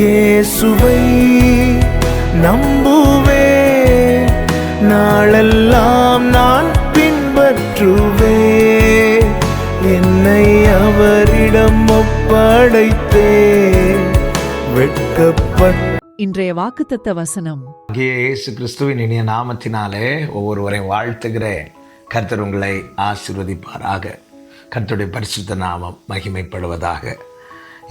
இயேசுவை நம்புவேன் நாளெல்லாம் நான் பின்பற்றுவேன் என்னை அவரிடம் ஒப்படைத்தேன். வெட்கப்பட்ட இன்றைய வாக்குத்தத்த வசனம். இயேசு கிறிஸ்துவின் இனிய நாமத்தினாலே ஒவ்வொருவரையும் வாழ்த்துகிறேன். கர்த்தர் உங்களை ஆசீர்வதிப்பாராக. கர்த்தருடைய பரிசுத்த நாமம் மகிமைப்படுவதாக.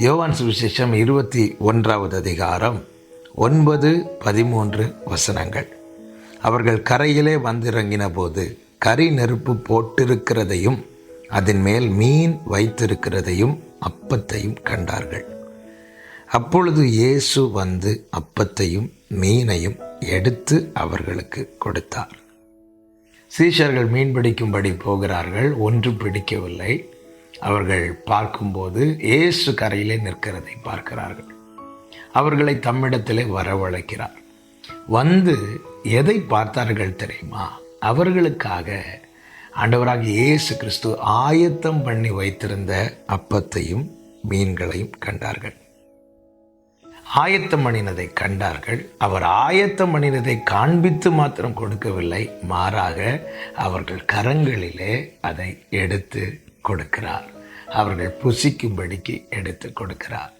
யோவான் சுவிசேஷம் இருபத்தி ஒன்றாவது அதிகாரம் ஒன்பது பதிமூன்று வசனங்கள். அவர்கள் கரையிலே வந்திறங்கின போது கரி நெருப்பு போட்டிருக்கிறதையும் அதன் மேல் மீன் வைத்திருக்கிறதையும் அப்பத்தையும் கண்டார்கள். அப்பொழுது இயேசு வந்து அப்பத்தையும் மீனையும் எடுத்து அவர்களுக்கு கொடுத்தார். சீஷர்கள் மீன் பிடிக்கும்படி போகிறார்கள் ஒன்று பிடிக்கவில்லை. அவர்கள் பார்க்கும்போது இயேசு கரையிலே நிற்கிறதை பார்க்கிறார்கள். அவர்களை தம்மிடத்திலே வரவழைக்கிறார். வந்து எதை பார்த்தார்கள் தெரியுமா? அவர்களுக்காக ஆண்டவராக இயேசு கிறிஸ்து ஆயத்தம் பண்ணி வைத்திருந்த அப்பத்தையும் மீன்களையும் கண்டார்கள். ஆயத்தம் பண்ணினதை கண்டார்கள். அவர் ஆயத்தம் பண்ணினதை காண்பித்து மாத்திரம் கொடுக்கவில்லை. மாறாக அவர்கள் கரங்களிலே அதை எடுத்து கொடுக்கிறார். அவர்கள் புசிக்கும்படிக்கு எடுத்து கொடுக்கிறார்.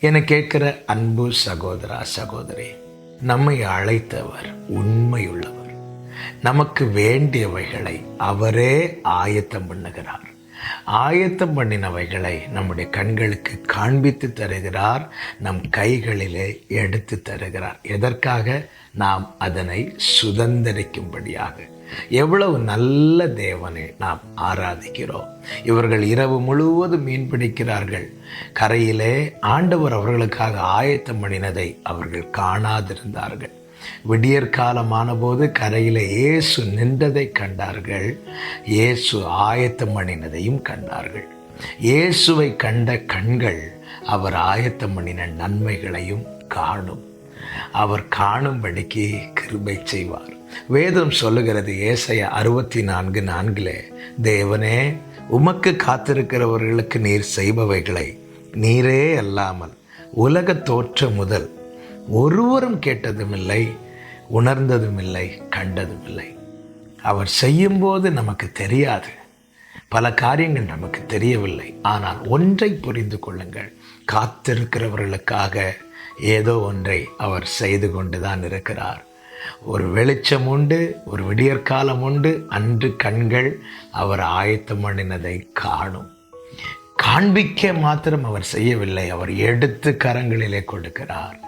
என கேட்கிற அன்பு சகோதரா சகோதரி நம்மை அழைத்தவர் உண்மையுள்ளவர். நமக்கு வேண்டியவைகளை அவரே ஆயத்தம் பண்ணுகிறார். ஆயத்தம் பண்ணினவைகளை நம்முடைய கண்களுக்கு காண்பித்து தருகிறார். நம் கைகளிலே எடுத்து தருகிறார். எதற்காக? நாம் அதனை சுதந்திரிக்கும்படியாக. எவ்வளவு நல்ல தேவனை நாம் ஆராதிக்கிறோம். இவர்கள் இரவு முழுவதும் மீன் பிடிக்கிறார்கள். கரையிலே ஆண்டவர் அவர்களுக்காக ஆயத்தம் பண்ணினதை அவர்கள் காணாதிருந்தார்கள். விடியற் காலமான போது கரையிலே இயேசு நின்றதை கண்டார்கள். இயேசு ஆயத்தம் பண்ணினதையும் கண்டார்கள். இயேசுவை கண்ட கண்கள் அவர் ஆயத்தம் பண்ணின நன்மைகளையும் காணும். அவர் காணும்படிக்கு கிருபை செய்வார். வேதம் சொல்லுகிறது ஏசைய அறுபத்தி நான்கு நான்கிலே தேவனே உமக்கு காத்திருக்கிறவர்களுக்கு நீர் செய்பவைகளை நீரே அல்லாமல் உலக தோற்றம் முதல் ஒருவரும் கேட்டதுமில்லை உணர்ந்ததுமில்லை கண்டதுமில்லை. அவர் செய்யும்போது நமக்கு தெரியாது. பல காரியங்கள் நமக்கு தெரியவில்லை. ஆனால் ஒன்றை புரிந்து கொள்ளுங்கள். காத்திருக்கிறவர்களுக்காக ஏதோ ஒன்றை அவர் செய்து கொண்டுதான் இருக்கிறார். ஒரு வெளிச்சம் உண்டு ஒரு விடியற்காலம் உண்டு. அன்று கண்கள் அவர் ஆயத்தம் பண்ணினதை காணும். காண்பிக்க மாத்திரம் அவர் செய்யவில்லை. அவர் எடுத்து கரங்களிலே கொடுக்கிறார்.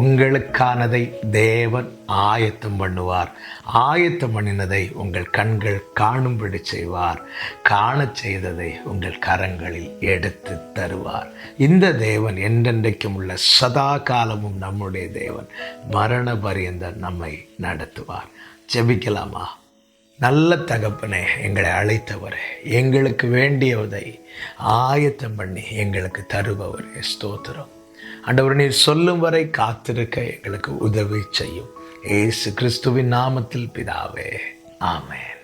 உங்களுக்கானதை தேவன் ஆயத்தம் பண்ணுவார். ஆயத்தம் பண்ணினதை உங்கள் கண்கள் காணும்படி செய்வார். காணச் செய்ததை உங்கள் கரங்களில் எடுத்து தருவார். இந்த தேவன் என்றென்றைக்கும் உள்ள சதா காலமும் நம்முடைய தேவன். மரண பரியந்த நம்மை நடத்துவார். ஜெபிக்கலாமா? நல்ல தகப்பனே எங்களை அழைத்தவரே எங்களுக்கு வேண்டியதை ஆயத்தம் பண்ணி எங்களுக்கு தருபவரே. ஸ்தோத்திரம். ஆண்டவர் நீர் சொல்லும் வரை காத்திருக்க எங்களுக்கு உதவி செய்யும். ஏசு கிறிஸ்துவின் நாமத்தில் பிதாவே. ஆமேன்.